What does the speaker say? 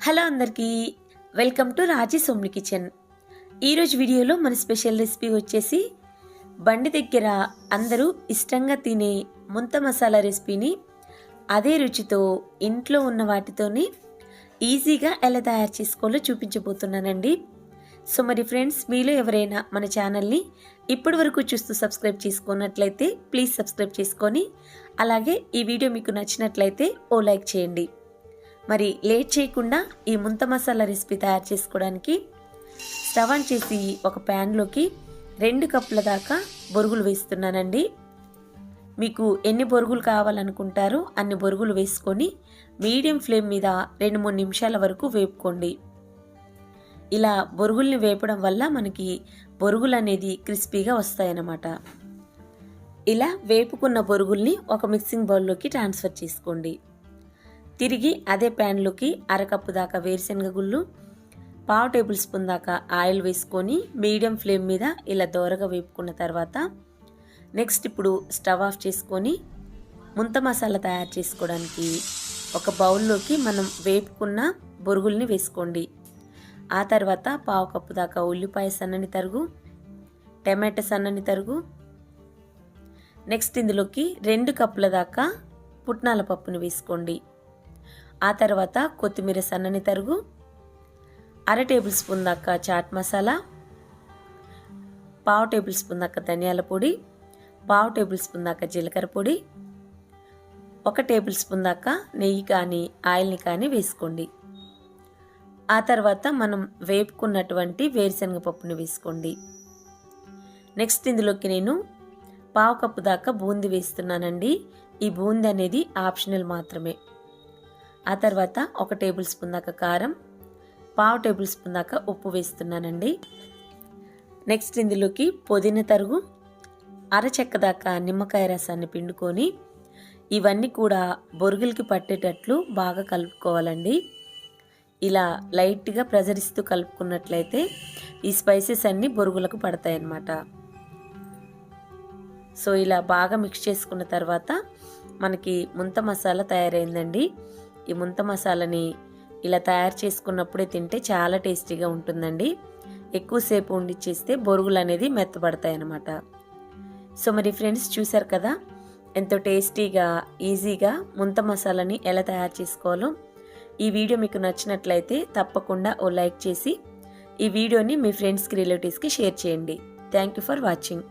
Hello అందరికీ welcome to Raji Somni kitchen. ఈరోజు వీడియోలో మన స్పెషల్ రెసిపీ వచ్చేసి బండి దగ్గర అందరూ ఇష్టంగా తినే ముంత మసాలా రెసిపీని అదే రుచితో ఇంట్లో ఉన్న వాటితోనే ఈజీగా ఎలా తయారు చేసుకోవాలో చూపించబోతున్నానండి. సో మరి ఫ్రెండ్స్ మీలో ఎవరైనా మన ఛానల్ని ఇప్పటి వరకు చూస్తూ సబ్స్క్రైబ్ చేసుకున్నట్లయితే ప్లీజ్ సబ్స్క్రైబ్ చేసుకొని అలాగే ఈ వీడియో మీకు నచ్చినట్లయితే ఓ లైక్ చేయండి. మరి లేట్ చేయకుండా ఈ ముంత మసాలా రెసిపీ తయారు చేసుకోవడానికి స్టవ్ ఆన్ చేసి ఒక ప్యాన్లోకి రెండు కప్పుల దాకా బొరుగులు వేస్తున్నానండి. మీకు ఎన్ని బొరుగులు కావాలనుకుంటారో అన్ని బొరుగులు వేసుకొని మీడియం ఫ్లేమ్ మీద రెండు మూడు నిమిషాల వరకు వేపుకోండి. ఇలా బొరుగుల్ని వేపడం వల్ల మనకి బొరుగులు అనేది క్రిస్పీగా వస్తాయన్నమాట. ఇలా వేపుకున్న బొరుగుల్ని ఒక మిక్సింగ్ బౌల్లోకి ట్రాన్స్ఫర్ చేసుకోండి. తిరిగి అదే ప్యాన్లోకి అరకప్పు దాకా వేరుశనగ గుళ్ళు పావు టేబుల్ స్పూన్ దాకా ఆయిల్ వేసుకొని మీడియం ఫ్లేమ్ మీద ఇలా దోరగా వేపుకున్న తర్వాత నెక్స్ట్ ఇప్పుడు స్టవ్ ఆఫ్ చేసుకొని ముంత మసాలా తయారు చేసుకోవడానికి ఒక బౌల్లోకి మనం వేపుకున్న బొరుగుల్ని వేసుకోండి. ఆ తర్వాత పావు కప్పు దాకా ఉల్లిపాయ సన్నని తరుగు టమాటో సన్నని తరుగు నెక్స్ట్ ఇందులోకి రెండు కప్పుల దాకా పుట్నాల పప్పును వేసుకోండి. ఆ తర్వాత కొత్తిమీర సన్నని తరుగు అర టేబుల్ స్పూన్ దాకా చాట్ మసాలా పావు టేబుల్ స్పూన్ దాకా ధనియాల పొడి పావు టేబుల్ స్పూన్ దాకా జీలకర్ర పొడి ఒక టేబుల్ స్పూన్ దాకా నెయ్యి కానీ ఆయిల్ని కానీ వేసుకోండి. ఆ తర్వాత మనం వేపుకున్నటువంటి వేరుశనగ పప్పుని వేసుకోండి. నెక్స్ట్ ఇందులోకి నేను పావు కప్పు దాకా బూంది వేస్తున్నానండి. ఈ బూంది అనేది ఆప్షనల్ మాత్రమే. ఆ తర్వాత ఒక టేబుల్ స్పూన్ దాకా కారం పావు టేబుల్ స్పూన్ దాకా ఉప్పు వేస్తున్నానండి. నెక్స్ట్ ఇందులోకి పుదీనా తరుగు అరచెక్క దాకా నిమ్మకాయ రసాన్ని పిండుకొని ఇవన్నీ కూడా బొరుగులకి పట్టేటట్లు బాగా కలుపుకోవాలండి. ఇలా లైట్గా ప్రజరిస్తూ కలుపుకున్నట్లయితే ఈ స్పైసెస్ అన్నీ బొరుగులకు పడతాయన్నమాట. సో ఇలా బాగా మిక్స్ చేసుకున్న తర్వాత మనకి ముంత మసాలా తయారైందండి. ఈ ముంత మసాలాని ఇలా తయారు చేసుకున్నప్పుడే తింటే చాలా టేస్టీగా ఉంటుందండి. ఎక్కువసేపు వండిచ్చేస్తే బొరుగులు అనేది మెత్తబడతాయి అన్నమాట సో మరి ఫ్రెండ్స్ చూసారు కదా? ఎంతో టేస్టీగా ఈజీగా ముంత మసాలాని ఎలా తయారు చేసుకోవాలో. ఈ వీడియో మీకు నచ్చినట్లయితే తప్పకుండా ఓ లైక్ చేసి ఈ వీడియోని మీ ఫ్రెండ్స్కి రిలేటివ్స్కి షేర్ చేయండి. Thank you for watching.